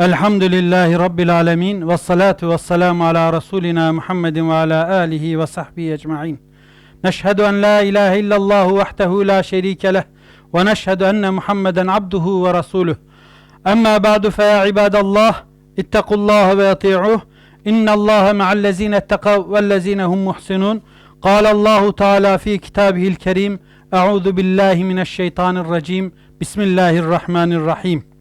Elhamdülillahi Rabbil alemin ve salatu ve selamu ala Resulina Muhammedin ve ala alihi ve sahbihi ecma'in. Neşhedü en la ilahe illallahü vahdehu la şerike leh ve neşhedü enne Muhammeden abduhu ve rasuluh. Amma ba'du fe ya ibadallah ittakullaha ve ati'uh. İnnallaha ma'allezine ettekav vellezine hum muhsinun. Kalallahu Teala fi kitabihil kerim. Euzu billahi mineşşeytanirracim. Bismillahirrahmanirrahim.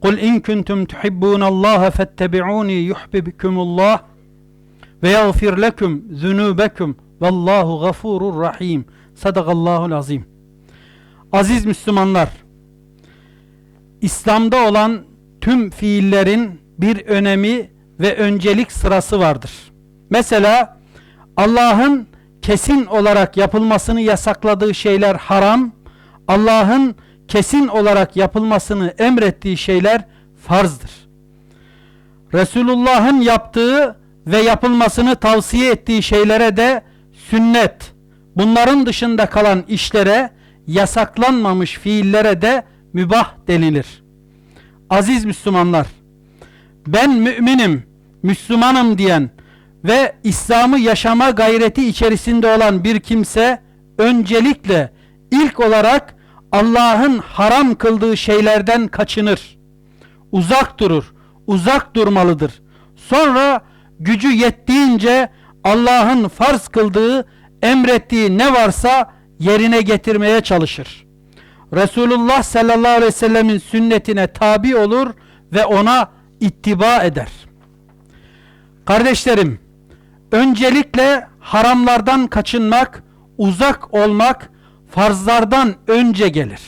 Kul in kuntum tuhibbunallaha fettebi'uni yuhbibkumullah ve yagfir lekum zunubekum vallahu gafurur rahim. Sadakallahul azim. Aziz Müslümanlar, İslam'da olan tüm fiillerin bir önemi ve öncelik sırası vardır. Mesela Allah'ın kesin olarak yapılmasını yasakladığı şeyler haram, Allah'ın kesin olarak yapılmasını emrettiği şeyler farzdır. Resulullah'ın yaptığı ve yapılmasını tavsiye ettiği şeylere de sünnet, bunların dışında kalan işlere, yasaklanmamış fiillere de mübah denilir. Aziz Müslümanlar, ben müminim, Müslümanım diyen ve İslam'ı yaşama gayreti içerisinde olan bir kimse öncelikle ilk olarak Allah'ın haram kıldığı şeylerden kaçınır. Uzak durur, uzak durmalıdır. Sonra gücü yettiğince Allah'ın farz kıldığı, emrettiği ne varsa yerine getirmeye çalışır. Resulullah sallallahu aleyhi ve sellemin sünnetine tabi olur ve ona ittiba eder. Kardeşlerim, öncelikle haramlardan kaçınmak, uzak olmak farzlardan önce gelir.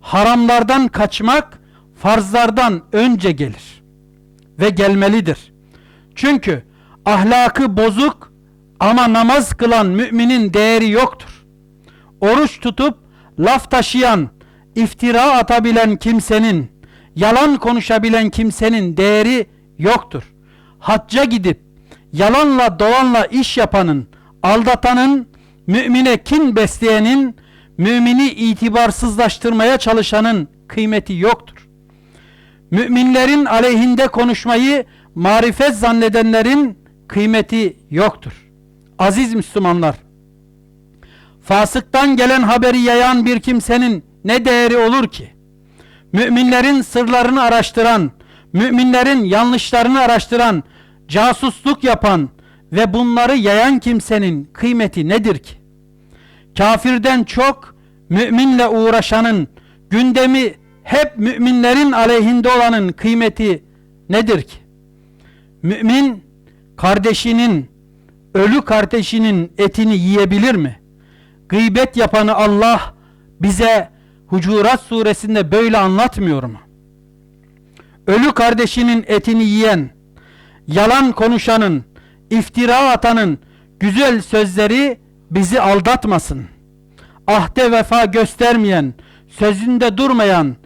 Haramlardan kaçmak farzlardan önce gelir ve gelmelidir. Çünkü ahlakı bozuk ama namaz kılan müminin değeri yoktur. Oruç tutup laf taşıyan, iftira atabilen kimsenin, yalan konuşabilen kimsenin değeri yoktur. Hacca gidip yalanla dolanla iş yapanın, aldatanın, mümine kin besleyenin, mümini itibarsızlaştırmaya çalışanın kıymeti yoktur. Müminlerin aleyhinde konuşmayı marifet zannedenlerin kıymeti yoktur. Aziz Müslümanlar, fasıktan gelen haberi yayan bir kimsenin ne değeri olur ki? Müminlerin sırlarını araştıran, müminlerin yanlışlarını araştıran, casusluk yapan ve bunları yayan kimsenin kıymeti nedir ki? Kafirden çok müminle uğraşanın gündemi hep müminlerin aleyhinde olanın kıymeti nedir ki? Mümin kardeşinin ölü kardeşinin etini yiyebilir mi? Gıybet yapanı Allah bize Hucurat suresinde böyle anlatmıyor mu? Ölü kardeşinin etini yiyen, yalan konuşanın, iftira atanın güzel sözleri bizi aldatmasın. Ahde vefa göstermeyen, sözünde durmayan,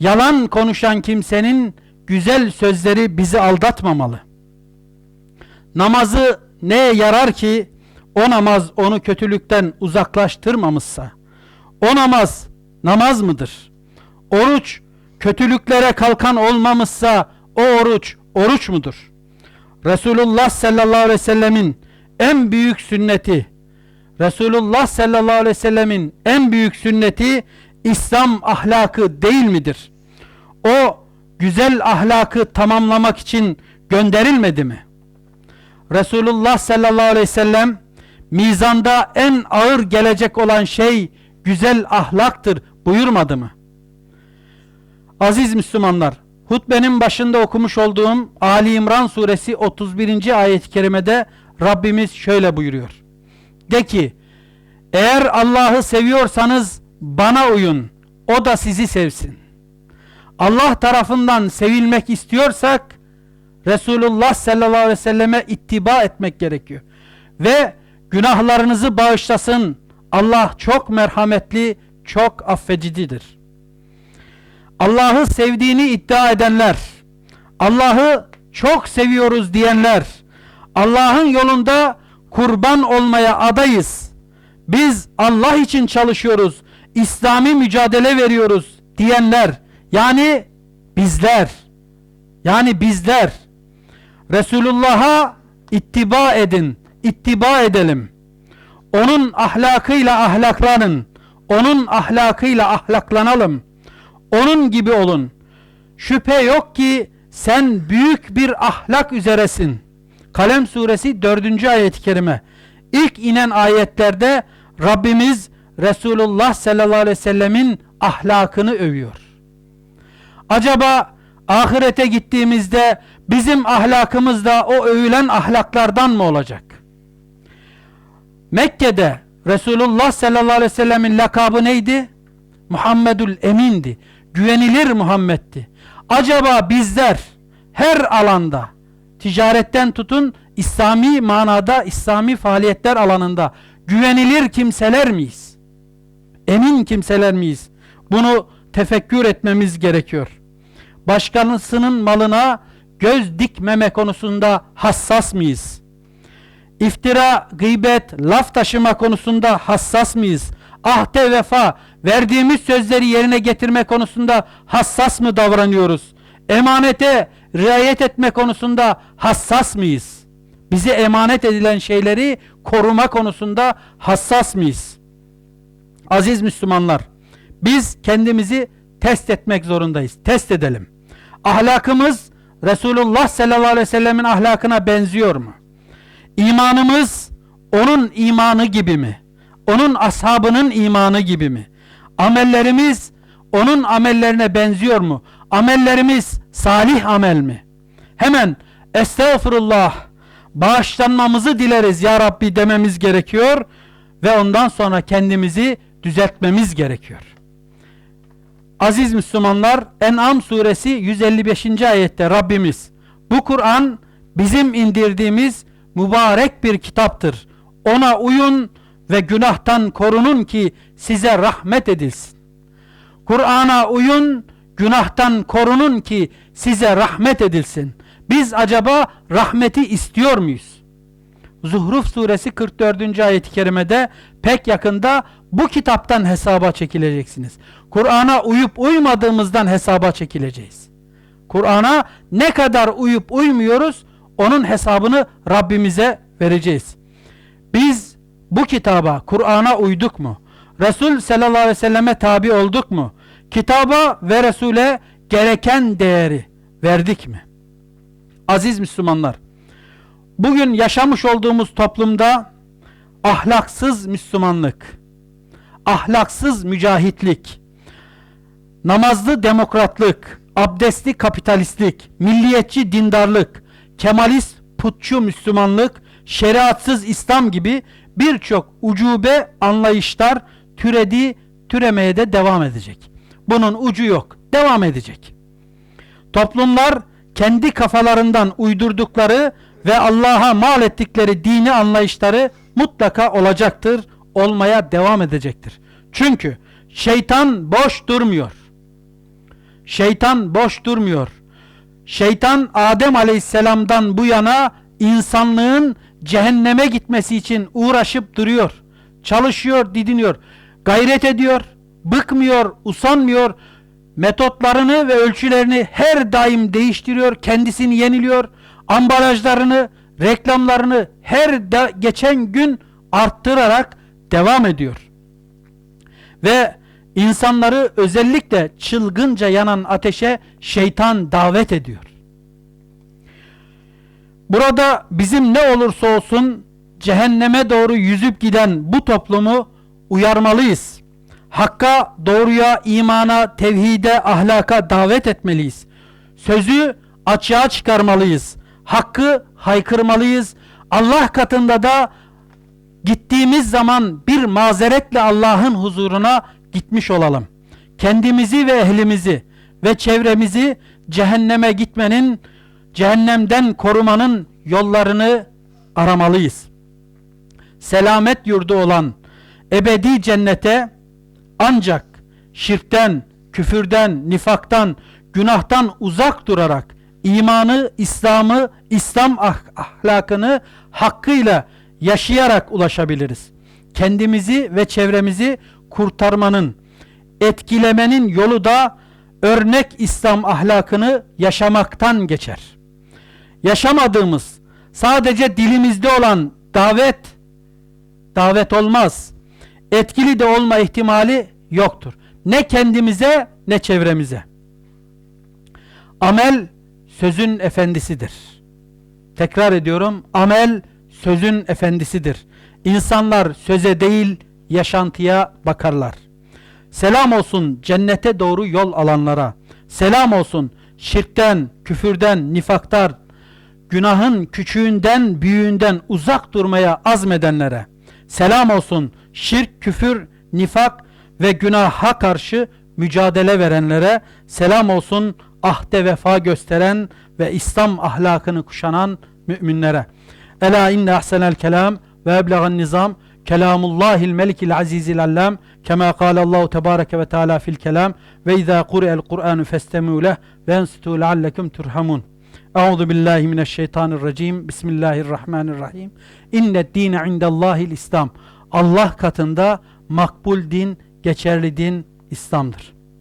yalan konuşan kimsenin güzel sözleri bizi aldatmamalı. Namazı neye yarar ki o namaz onu kötülükten uzaklaştırmamışsa? O namaz namaz mıdır? Oruç kötülüklere kalkan olmamışsa o oruç oruç mudur? Resulullah sallallahu aleyhi ve sellemin en büyük sünneti Resulullah sallallahu aleyhi ve sellemin en büyük sünneti İslam ahlakı değil midir? O güzel ahlakı tamamlamak için gönderilmedi mi? Resulullah sallallahu aleyhi ve sellem mizanda en ağır gelecek olan şey güzel ahlaktır buyurmadı mı? Aziz Müslümanlar, hutbenin başında okumuş olduğum Ali İmran suresi 31. ayet-i kerimede Rabbimiz şöyle buyuruyor. De ki, eğer Allah'ı seviyorsanız bana uyun, o da sizi sevsin. Allah tarafından sevilmek istiyorsak, Resulullah sallallahu aleyhi ve selleme ittiba etmek gerekiyor. Ve günahlarınızı bağışlasın. Allah çok merhametli, çok affedicidir. Allah'ı sevdiğini iddia edenler, Allah'ı çok seviyoruz diyenler, Allah'ın yolunda kurban olmaya adayız. Biz Allah için çalışıyoruz, İslami mücadele veriyoruz diyenler, yani bizler, yani bizler, Resulullah'a ittiba edin, ittiba edelim. Onun ahlakıyla ahlaklanın, onun ahlakıyla ahlaklanalım. Onun gibi olun. Şüphe yok ki sen büyük bir ahlak üzeresin. Kalem suresi 4. ayet-i kerime. İlk inen ayetlerde Rabbimiz Resulullah sallallahu aleyhi ve sellemin ahlakını övüyor. Acaba ahirete gittiğimizde bizim ahlakımız da o övülen ahlaklardan mı olacak? Mekke'de Resulullah sallallahu aleyhi ve sellemin lakabı neydi? Muhammedül Emin'di. Güvenilir Muhammed'di. Acaba bizler her alanda ticaretten tutun İslami manada İslami faaliyetler alanında güvenilir kimseler miyiz? Emin kimseler miyiz? Bunu tefekkür etmemiz gerekiyor. Başkanısının malına göz dikmeme konusunda hassas mıyız? İftira, gıybet, laf taşıma konusunda hassas mıyız? Ahde vefa, verdiğimiz sözleri yerine getirme konusunda hassas mı davranıyoruz? Emanete riayet etme konusunda hassas mıyız? Bize emanet edilen şeyleri koruma konusunda hassas mıyız? Aziz Müslümanlar, biz kendimizi test etmek zorundayız. Test edelim. Ahlakımız Resulullah sallallahu aleyhi ve sellemin ahlakına benziyor mu? İmanımız onun imanı gibi mi? Onun ashabının imanı gibi mi? Amellerimiz onun amellerine benziyor mu? Amellerimiz salih amel mi? Hemen estağfurullah bağışlanmamızı dileriz ya Rabbi dememiz gerekiyor ve ondan sonra kendimizi düzeltmemiz gerekiyor. Aziz Müslümanlar En'am suresi 155. ayette Rabbimiz bu Kur'an bizim indirdiğimiz mübarek bir kitaptır. Ona uyun ve günahtan korunun ki size rahmet edilsin. Kur'an'a uyun, günahtan korunun ki size rahmet edilsin. Biz acaba rahmeti istiyor muyuz? Zuhruf suresi 44. ayet-i kerimede pek yakında bu kitaptan hesaba çekileceksiniz. Kur'an'a uyup uymadığımızdan hesaba çekileceğiz. Kur'an'a ne kadar uyup uymuyoruz onun hesabını Rabbimize vereceğiz. Biz bu kitaba, Kur'an'a uyduk mu? Resul sallallahu aleyhi ve selleme tabi olduk mu? Kitaba ve Resul'e gereken değeri verdik mi? Aziz Müslümanlar, bugün yaşamış olduğumuz toplumda ahlaksız Müslümanlık, ahlaksız mücahitlik, namazlı demokratlık, abdestli kapitalistlik, milliyetçi dindarlık, kemalist putçu Müslümanlık, şeriatsız İslam gibi birçok ucube anlayışlar türedi, türemeye de devam edecek. Bunun ucu yok, devam edecek. Toplumlar kendi kafalarından uydurdukları ve Allah'a mal ettikleri dini anlayışları mutlaka olacaktır, olmaya devam edecektir. Çünkü şeytan boş durmuyor. Şeytan boş durmuyor. Şeytan Adem Aleyhisselam'dan bu yana insanlığın cehenneme gitmesi için uğraşıp duruyor. Çalışıyor, didiniyor. Gayret ediyor, bıkmıyor, usanmıyor. Metotlarını ve ölçülerini her daim değiştiriyor, kendisini yeniliyor. Ambalajlarını, reklamlarını her geçen gün arttırarak devam ediyor. Ve insanları özellikle çılgınca yanan ateşe şeytan davet ediyor. Burada bizim ne olursa olsun cehenneme doğru yüzüp giden bu toplumu uyarmalıyız. Hakka, doğruya, imana, tevhide, ahlaka davet etmeliyiz. Sözü açığa çıkarmalıyız. Hakkı haykırmalıyız. Allah katında da gittiğimiz zaman bir mazeretle Allah'ın huzuruna gitmiş olalım. Kendimizi ve ehlimizi ve çevremizi cehenneme gitmenin cehennemden korumanın yollarını aramalıyız. Selamet yurdu olan ebedi cennete ancak şirkten, küfürden, nifaktan, günahtan uzak durarak imanı, İslam'ı, İslam ah- ahlakını hakkıyla yaşayarak ulaşabiliriz. Kendimizi ve çevremizi kurtarmanın, etkilemenin yolu da örnek İslam ahlakını yaşamaktan geçer. Yaşamadığımız, sadece dilimizde olan davet, davet olmaz. Etkili de olma ihtimali yoktur. Ne kendimize ne çevremize. Amel sözün efendisidir. Tekrar ediyorum. Amel sözün efendisidir. İnsanlar söze değil yaşantıya bakarlar. Selam olsun cennete doğru yol alanlara. Selam olsun şirkten, küfürden, nifaktan, günahın küçüğünden, büyüğünden uzak durmaya azmedenlere. Selam olsun şirk, küfür, nifak ve günaha karşı mücadele verenlere. Selam olsun ahde vefa gösteren ve İslam ahlakını kuşanan müminlere. Ela inne ahsenel kelam ve eblegan nizam kelamullahil melikil azizil allam kema kâle Allahu tebareke ve teala fil kelam ve izâ kuri'el Kur'anu festemû leh ve ensitu leallekum turhamun. Euzu billahi mineşşeytanirracim. Bismillahirrahmanirrahim. İnne dîne indellâhil İslam. Allah katında makbul din, geçerli din İslam'dır.